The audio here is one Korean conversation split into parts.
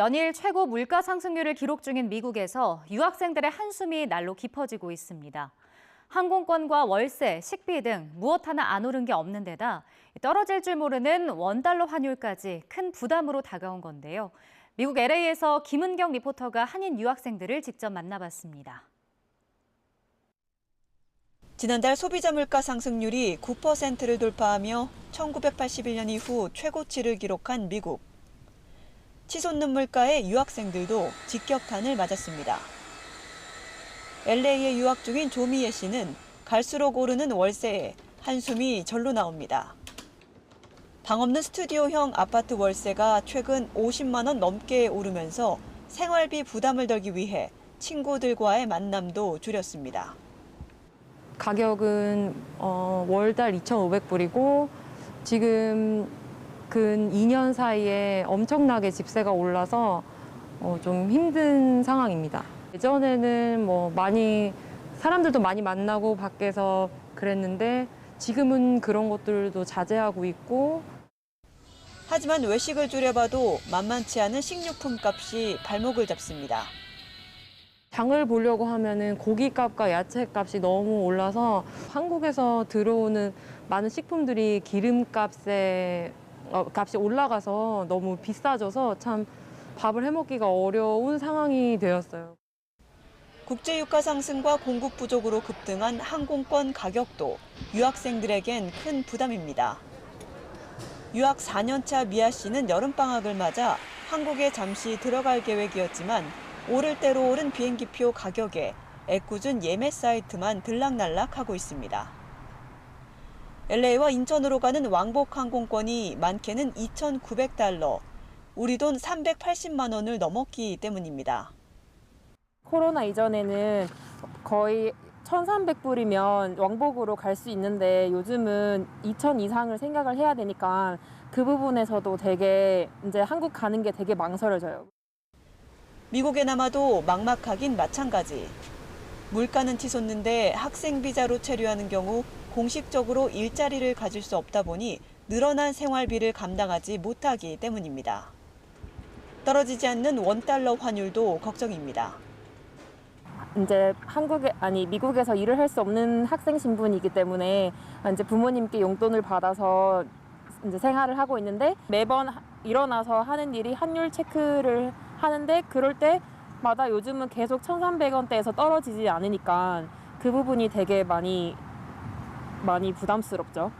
연일 최고 물가 상승률을 기록 중인 미국에서 유학생들의 한숨이 날로 깊어지고 있습니다. 항공권과 월세, 식비 등 무엇 하나 안 오른 게 없는 데다 떨어질 줄 모르는 원달러 환율까지 큰 부담으로 다가온 건데요. 미국 LA에서 김은경 리포터가 한인 유학생들을 직접 만나봤습니다. 지난달 소비자 물가 상승률이 9%를 돌파하며 1981년 이후 최고치를 기록한 미국. 치솟는 물가에 유학생들도 직격탄을 맞았습니다. LA에 유학 중인 조미애 씨는 갈수록 오르는 월세에 한숨이 절로 나옵니다. 방 없는 스튜디오형 아파트 월세가 최근 50만 원 넘게 오르면서 생활비 부담을 덜기 위해 친구들과의 만남도 줄였습니다. 가격은 어, 월달 2,500불이고 지금 근 2년 사이에 엄청나게 집세가 올라서 어, 좀 힘든 상황입니다. 예전에는 뭐 많이 사람들도 많이 만나고 밖에서 그랬는데 지금은 그런 것들도 자제하고 있고 하지만 외식을 줄여봐도 만만치 않은 식료품 값이 발목을 잡습니다. 장을 보려고 하면은 고기값과 야채값이 너무 올라서 한국에서 들어오는 많은 식품들이 기름값에 어, 값이 올라가서 너무 비싸져서 참 밥을 해 먹기가 어려운 상황이 되었어요. 국제유가 상승과 공급 부족으로 급등한 항공권 가격도 유학생들에겐 큰 부담입니다. 유학 4년차 미아 씨는 여름방학을 맞아 한국에 잠시 들어갈 계획이었지만 오를 대로 오른 비행기표 가격에 애꿎은 예매 사이트만 들락날락하고 있습니다. LA와 인천으로 가는 왕복 항공권이 많게는 2,900달러, 우리 돈 380만 원을 넘었기 때문입니다. 코로나 이전에는 거의 1,300불이면 왕복으로 갈 수 있는데 요즘은 2,000 이상을 생각을 해야 되니까 그 부분에서도 되게 이제 한국 가는 게 되게 망설여져요. 미국에 남아도 막막하긴 마찬가지. 물가는 치솟는데 학생 비자로 체류하는 경우 공식적으로 일자리를 가질 수 없다 보니 늘어난 생활비를 감당하지 못하기 때문입니다. 떨어지지 않는 원달러 환율도 걱정입니다. 이제 한국에 아니 미국에서 일을 할 수 없는 학생 신분이기 때문에 이제 부모님께 용돈을 받아서 이제 생활을 하고 있는데 매번 하- 일어나서 하는 일이 환율 체크를 하는데 그럴 때마다 요즘은 계속 1,300원대에서 떨어지지 않으니까 그 부분이 되게 많이 많이 부담스럽죠.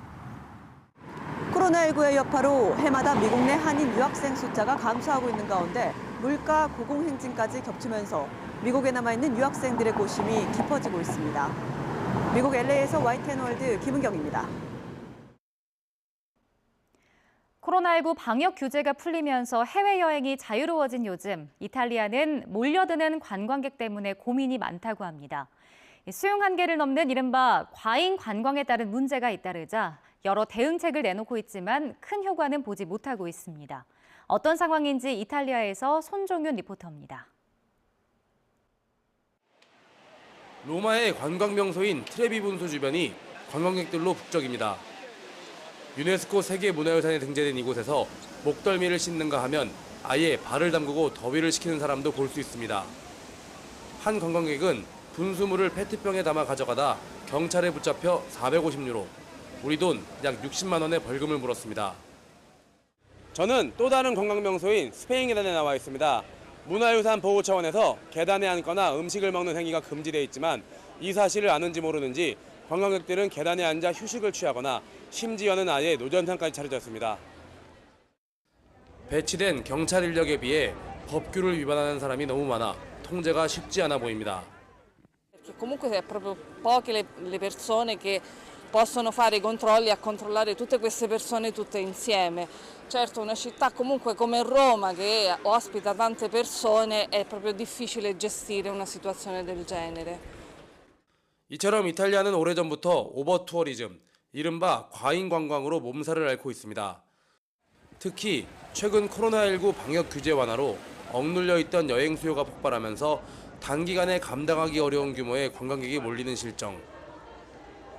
코로나19의 여파로 해마다 미국 내 한인 유학생 숫자가 감소하고 있는 가운데 물가 고공행진까지 겹치면서 미국에 남아있는 유학생들의 고심이 깊어지고 있습니다. 미국 LA에서 YTN월드 김은경입니다. 코로나19 방역 규제가 풀리면서 해외여행이 자유로워진 요즘 이탈리아는 몰려드는 관광객 때문에 고민이 많다고 합니다. 이 수용 한계를 넘는 이른바 과잉 관광에 따른 문제가 잇따르자 여러 대응책을 내놓고 있지만 큰 효과는 보지 못하고 있습니다. 어떤 상황인지 이탈리아에서 손종윤 리포터입니다. 로마의 관광 명소인 트레비 분수 주변이 관광객들로 북적입니다. 유네스코 세계 문화유산에 등재된 이곳에서 목덜미를 씻는가 하면 아예 발을 담그고 더위를 식히는 사람도 볼 수 있습니다. 한 관광객은 분수물을 페트병에 담아 가져가다 경찰에 붙잡혀 450유로, 우리 돈 약 60만 원의 벌금을 물었습니다. 저는 또 다른 관광 명소인 스페인 계단에 나와 있습니다. 문화유산 보호 차원에서 계단에 앉거나 음식을 먹는 행위가 금지되어 있지만 이 사실을 아는지 모르는지 관광객들은 계단에 앉아 휴식을 취하거나 심지어는 아예 노전탕까지 차려졌습니다. 배치된 경찰 인력에 비해 법규를 위반하는 사람이 너무 많아 통제가 쉽지 않아 보입니다. Comunque è proprio poche le, le persone che possono fare i controlli a controllare tutte queste persone tutte insieme. Certo, una città comunque come Roma che ospita tante persone è proprio difficile gestire una situazione del genere. 이처럼 이탈리아는 오래전부터 오버투어리즘, 이른바 과잉 관광으로 몸살을 앓고 있습니다. 특히 최근 코로나19 방역 규제 완화로 억눌려 있던 여행 수요가 폭발하면서 단기간에 감당하기 어려운 규모의 관광객이 몰리는 실정.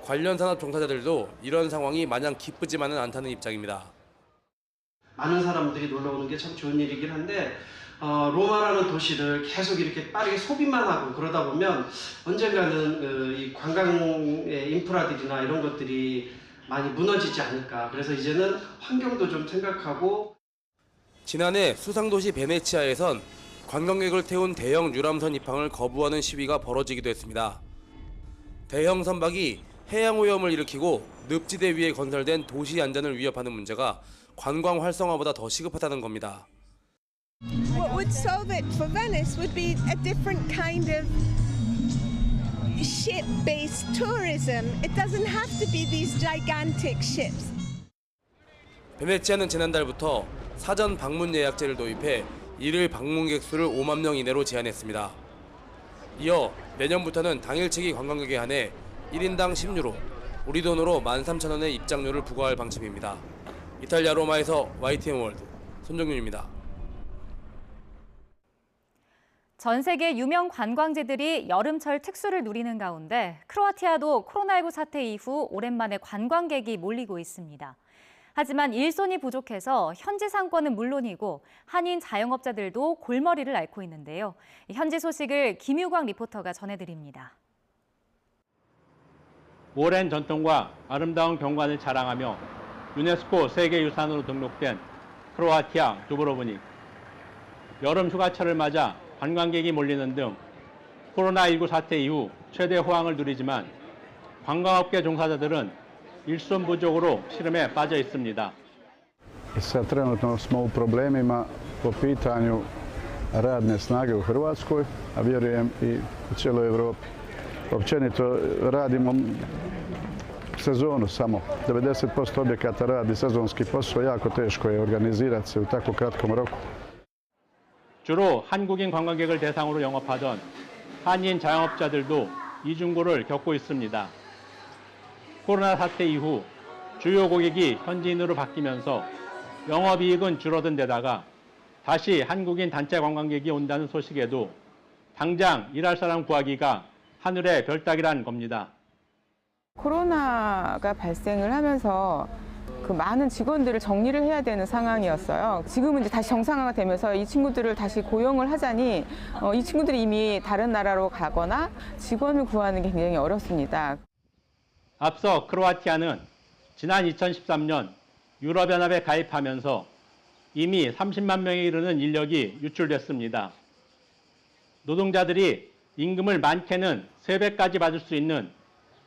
관련 산업 종사자들도 이런 상황이 마냥 기쁘지만은 않다는 입장입니다. 많은 사람들이 놀러 오는 게 참 좋은 일이긴 한데 어, 로마라는 도시를 계속 이렇게 빠르게 소비만 하고 그러다 보면 언젠가는 어, 이 관광의 인프라들이나 이런 것들이 많이 무너지지 않을까. 그래서 이제는 환경도 좀 생각하고 지난해 수상도시 베네치아에선 관광객을 태운 대형 유람선 입항을 거부하는 시위가 벌어지기도 했습니다. 대형 선박이 해양 오염을 일으키고 늪지대 위에 건설된 도시 안전을 위협하는 문제가 관광 활성화보다 더 시급하다는 겁니다. What would solve it for Venice would be a different kind of ship based tourism. It doesn't have to be these gigantic ships. 베네치아는 지난달부터 사전 방문 예약제를 도입해 일일 방문객 수를 5만 명 이내로 제한했습니다. 이어 내년부터는 당일치기 관광객에 한해 1인당 10유로, 우리 돈으로 13,000원의 입장료를 부과할 방침입니다. 이탈리아 로마에서 YTN 월드 손정윤입니다. 전 세계 유명 관광지들이 여름철 특수를 누리는 가운데 크로아티아도 코로나19 사태 이후 오랜만에 관광객이 몰리고 있습니다. 하지만 일손이 부족해서 현지 상권은 물론이고 한인 자영업자들도 골머리를 앓고 있는데요. 현지 소식을 김유광 리포터가 전해드립니다. 오랜 전통과 아름다운 경관을 자랑하며 유네스코 세계유산으로 등록된 크로아티아 두브로브닉. 여름 휴가철을 맞아 관광객이 몰리는 등 코로나19 사태 이후 최대 호황을 누리지만 관광업계 종사자들은 일손 부족으로 시름에 빠져 있습니다. I sad trenutno smo u problemima po pitanju radne snage u Hrvatskoj, a vjerujem i u cijeloj Europi. Općenito radimo sezonu samo. 90% objekata radi sezonski posao, jako teško je organizirati se u tako kratkom roku. 주로 한국인 관광객을 대상으로 영업하던 한인 자영업자들도 이중고를 겪고 있습니다. 코로나 사태 이후 주요 고객이 현지인으로 바뀌면서 영업이익은 줄어든 데다가 다시 한국인 단체 관광객이 온다는 소식에도 당장 일할 사람 구하기가 하늘의 별따기란 겁니다. 코로나가 발생을 하면서 그 많은 직원들을 정리를 해야 되는 상황이었어요. 지금은 이제 다시 정상화가 되면서 이 친구들을 다시 고용을 하자니 어, 이 친구들이 이미 다른 나라로 가거나 직원을 구하는 게 굉장히 어렵습니다. 앞서 크로아티아는 지난 2013년 유럽연합에 가입하면서 이미 30만 명에 이르는 인력이 유출됐습니다. 노동자들이 임금을 많게는 3배까지 받을 수 있는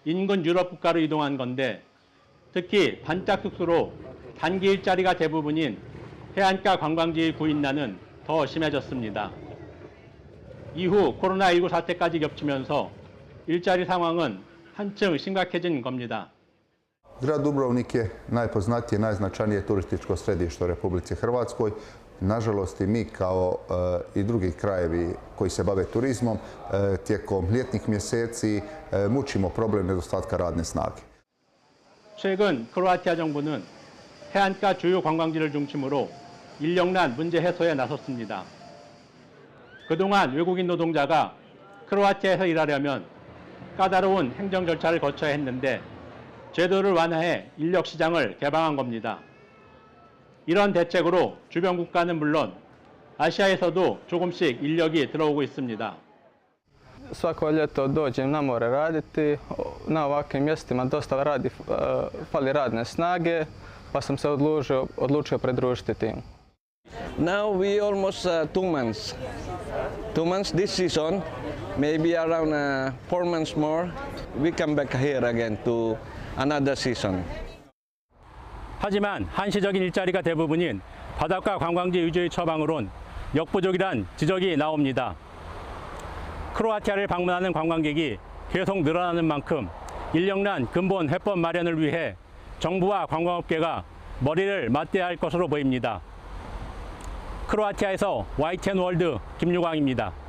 인근 유럽 국가로 이동한 건데 특히 반짝 숙소로 단기 일자리가 대부분인 해안가 관광지의 구인난은 더 심해졌습니다. 이후 코로나19 사태까지 겹치면서 일자리 상황은 한층 심각해진 겁니다. Grad Dubrovnik je najpoznatije, najznačajnije turističko središte u Republici Hrvatskoj. Nažalost i mi kao e, i drugi krajevi koji se bave turizmom e, tijekom ljetnih mjeseci e, mučimo problem nedostatka radne snage. 최근 크로아티아 정부는 해안가 주요 관광지를 중심으로 인력난 문제 해소에 나섰습니다. 그동안 외국인 노동자가 크로아티아에서 일하려면 까다로운 행정 절차를 거쳐야 했는데 제도를 완화해 인력 시장을 개방한 겁니다. 이런 대책으로 주변 국가는 물론 아시아에서도 조금씩 인력이 들어오고 있습니다. Svako ljeto dođem na more raditi, na ovakvim mjestima dosta radi, fali radne snage, pa sam se odlučio, odlučio pridružiti timu. Now we almost uh, two months. Two months this season, maybe around uh, four months more, we come back here again to another season. 하지만 한시적인 일자리가 대부분인 바닷가 관광지 위주의 처방으론 역부족이란 지적이 나옵니다. 크로아티아를 방문하는 관광객이 계속 늘어나는 만큼 인력난 근본 해법 마련을 위해 정부와 관광업계가 머리를 맞대야 할 것으로 보입니다. 크로아티아에서 YTN 월드 김유광입니다.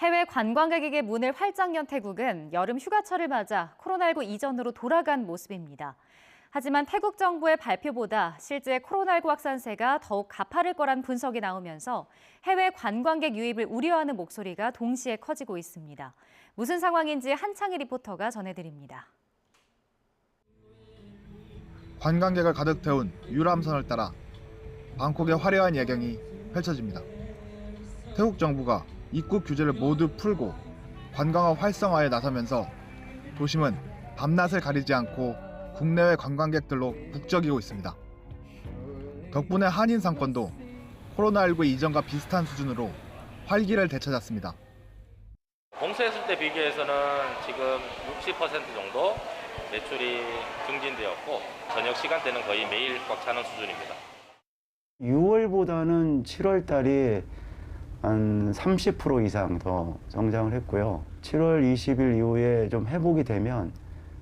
해외 관광객에게 문을 활짝 연 태국은 여름 휴가철을 맞아 코로나19 이전으로 돌아간 모습입니다. 하지만 태국 정부의 발표보다 실제 코로나19 확산세가 더욱 가파를 거란 분석이 나오면서 해외 관광객 유입을 우려하는 목소리가 동시에 커지고 있습니다. 무슨 상황인지 한창희 리포터가 전해드립니다. 관광객을 가득 태운 유람선을 따라 방콕의 화려한 야경이 펼쳐집니다. 태국 정부가 입국 규제를 모두 풀고 관광업 활성화에 나서면서 도심은 밤낮을 가리지 않고 국내외 관광객들로 북적이고 있습니다. 덕분에 한인 상권도 코로나19 이전과 비슷한 수준으로 활기를 되찾았습니다. 봉쇄했을 때 비교해서는 지금 60% 정도 매출이 증진되었고 저녁 시간대는 거의 매일 꽉 차는 수준입니다. 6월보다는 7월 달이 한 30% 이상 더 성장을 했고요. 7월 20일 이후에 좀 회복이 되면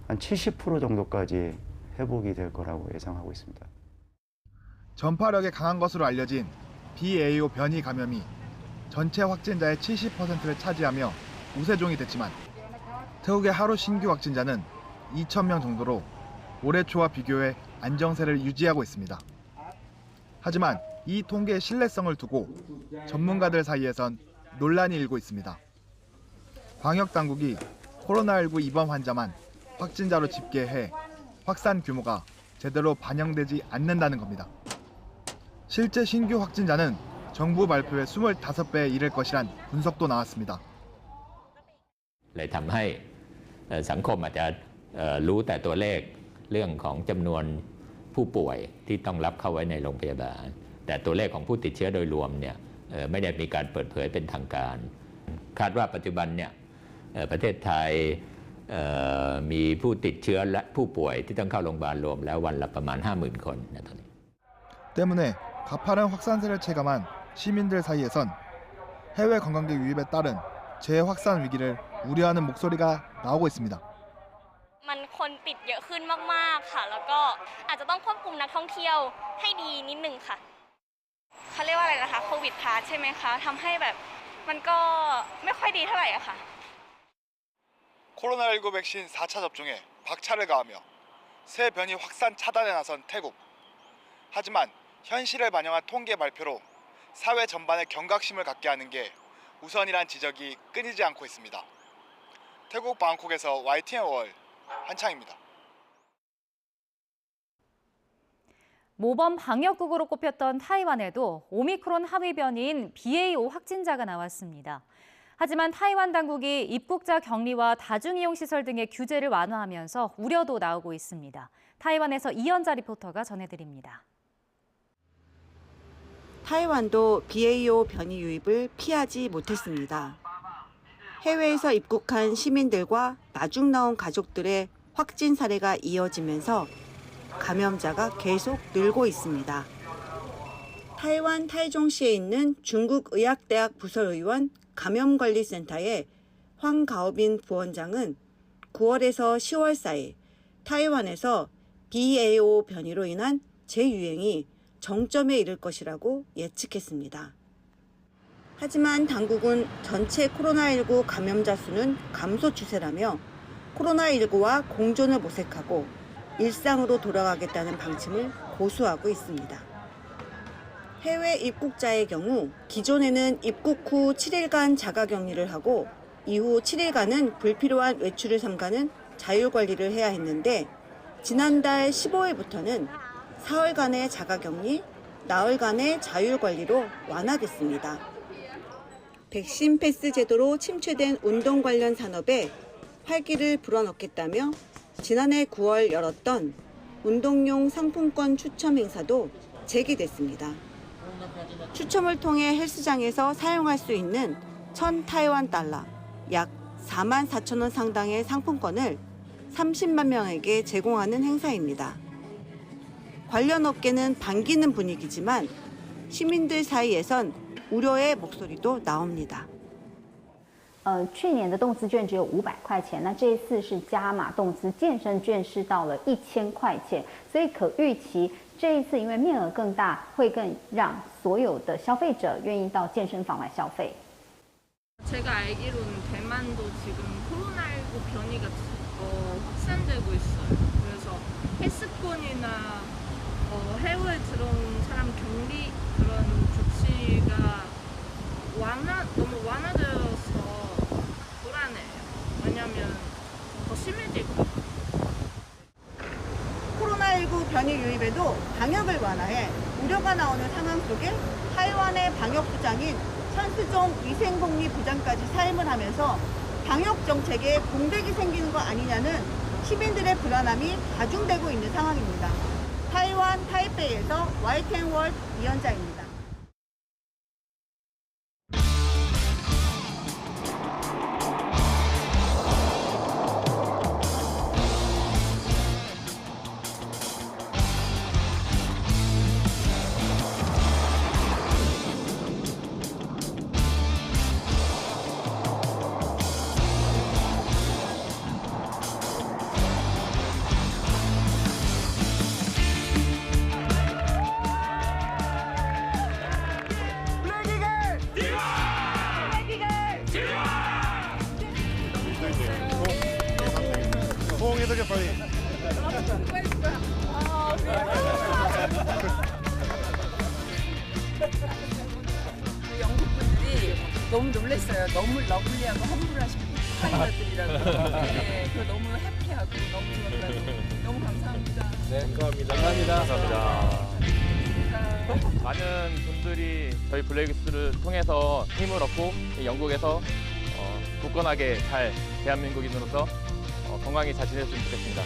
한 70% 정도까지 회복이 될 거라고 예상하고 있습니다. 전파력이 강한 것으로 알려진 BA5 변이 감염이 전체 확진자의 70%를 차지하며 우세종이 됐지만 태국의 하루 신규 확진자는 2,000명 정도로 올해 초와 비교해 안정세를 유지하고 있습니다. 하지만 이 통계의 신뢰성을 두고 전문가들 사이에선 논란이 일고 있습니다. 방역 당국이 코로나19 입원 환자만 확진자로 집계해 확산 규모가 제대로 반영되지 않는다는 겁니다. 실제 신규 확진자는 정부 발표의 25배에 이를 것이란 분석도 나왔습니다. เลยทำให้เอ่อสังคมอาจจะเอ่อรู้แต่ตัวเลขเรื่องของจำนวนผู้ป่วยที่ต้องรับเข้าไว้ในโรงพยาบาล แต่ตัวเลขของผู้ติดเชื้อโดยรวมเนี่ยเอ่อไม่ได้มีการเปิดเผยเป็นทางการ คาดว่าปัจจุบันเนี่ยเอ่อประเทศไทยเอ่อมีผู้ติดเชื้อและผู้ป่วยที่ต้องเข้าโรงพยาบาลรวมแล้ววันละประมาณ 50,000 คนนะตอนนี้ 때문에 가파른 확산세를 체감한 시민들 사이에선 해외 관광객 유입에 따른 재확산 위기를 우려하는 목소리가 나오고 있습니다. มันคนติดเยอะขึ้นมาก ๆ ค่ะ แล้วก็อาจจะต้องควบคุมนักท่องเที่ยวให้ดีนิดนึงค่ะ เขาเรียกว่าอะไรนะคะ โควิดพาสใช่ไหมคะทำให้แบบมันก็ไม่ค่อยดีเท่าไหร่อะค่ะ 코로나19 백신 4차 접종에 박차를 가하며 새 변이 확산 차단에 나선 태국. 하지만 현실을 반영한 통계 발표로 사회 전반에 경각심을 갖게 하는 게 우선이란 지적이 끊이지 않고 있습니다. 태국 방콕에서 YTN 월 한창입니다. 모범 방역국으로 꼽혔던 타이완에도 오미크론 하위 변이인 BA5 확진자가 나왔습니다. 하지만 타이완 당국이 입국자 격리와 다중이용 시설 등의 규제를 완화하면서 우려도 나오고 있습니다. 타이완에서 이현자 리포터가 전해드립니다. 타이완도 BA5 변이 유입을 피하지 못했습니다. 해외에서 입국한 시민들과 나중 나온 가족들의 확진 사례가 이어지면서 감염자가 계속 늘고 있습니다. 타이완 타이종시에 있는 중국의학대학 부설의원 감염관리센터의 황가오빈 부원장은 9월에서 10월 사이 타이완에서 BA5 변이로 인한 재유행이 정점에 이를 것이라고 예측했습니다. 하지만 당국은 전체 코로나19 감염자 수는 감소 추세라며 코로나19와 공존을 모색하고 일상으로 돌아가겠다는 방침을 고수하고 있습니다. 해외 입국자의 경우 기존에는 입국 후 7일간 자가 격리를 하고 이후 7일간은 불필요한 외출을 삼가는 자율 관리를 해야 했는데 지난달 15일부터는 사흘간의 자가 격리, 나흘간의 자율 관리로 완화됐습니다. 백신 패스 제도로 침체된 운동 관련 산업에 활기를 불어넣겠다며 지난해 9월 열었던 운동용 상품권 추첨 행사도 재개됐습니다. 추첨을 통해 헬스장에서 사용할 수 있는 1000 타이완 달러, 약 4만 4천 원 상당의 상품권을 30만 명에게 제공하는 행사입니다. 관련 업계는 반기는 분위기지만 시민들 사이에선 우려의 목소리도 나옵니다. 呃，去年的动资券只有五百块钱，那这一次是加码动资，健身券是到了一千块钱，所以可预期这一次因为面额更大，会更让所有的消费者愿意到健身房来消费。 제가 알기로는 대만도 지금 코로나19 변이가 어, 확산되고 있어요. 그래서 헬스권이나 어, 해외에 들어온 완화해 우려가 나오는 상황 속에 타이완의 방역부장인 천스종 위생복리 부장까지 사임을 하면서 방역 정책에 공백이 생기는 거 아니냐는 시민들의 불안함이 가중되고 있는 상황입니다. 타이완 타이페이에서 YTN월드 이현자입니다. 호응해드려 빨리. 영국 분들이 너무 놀랐어요. 너무 러블리하고 험블하신 파이터들이라고. 네, 그 너무 해피하고 너무 좋았다고. 너무 감사합니다. 네, 감사합니다. 감사합니다. 많은 분들이 저희 블랙스를 통해서 힘을 얻고 영국에서 어, 굳건하게 잘 대한민국인으로서 어, 건강히 잘 지냈으면 좋겠습니다.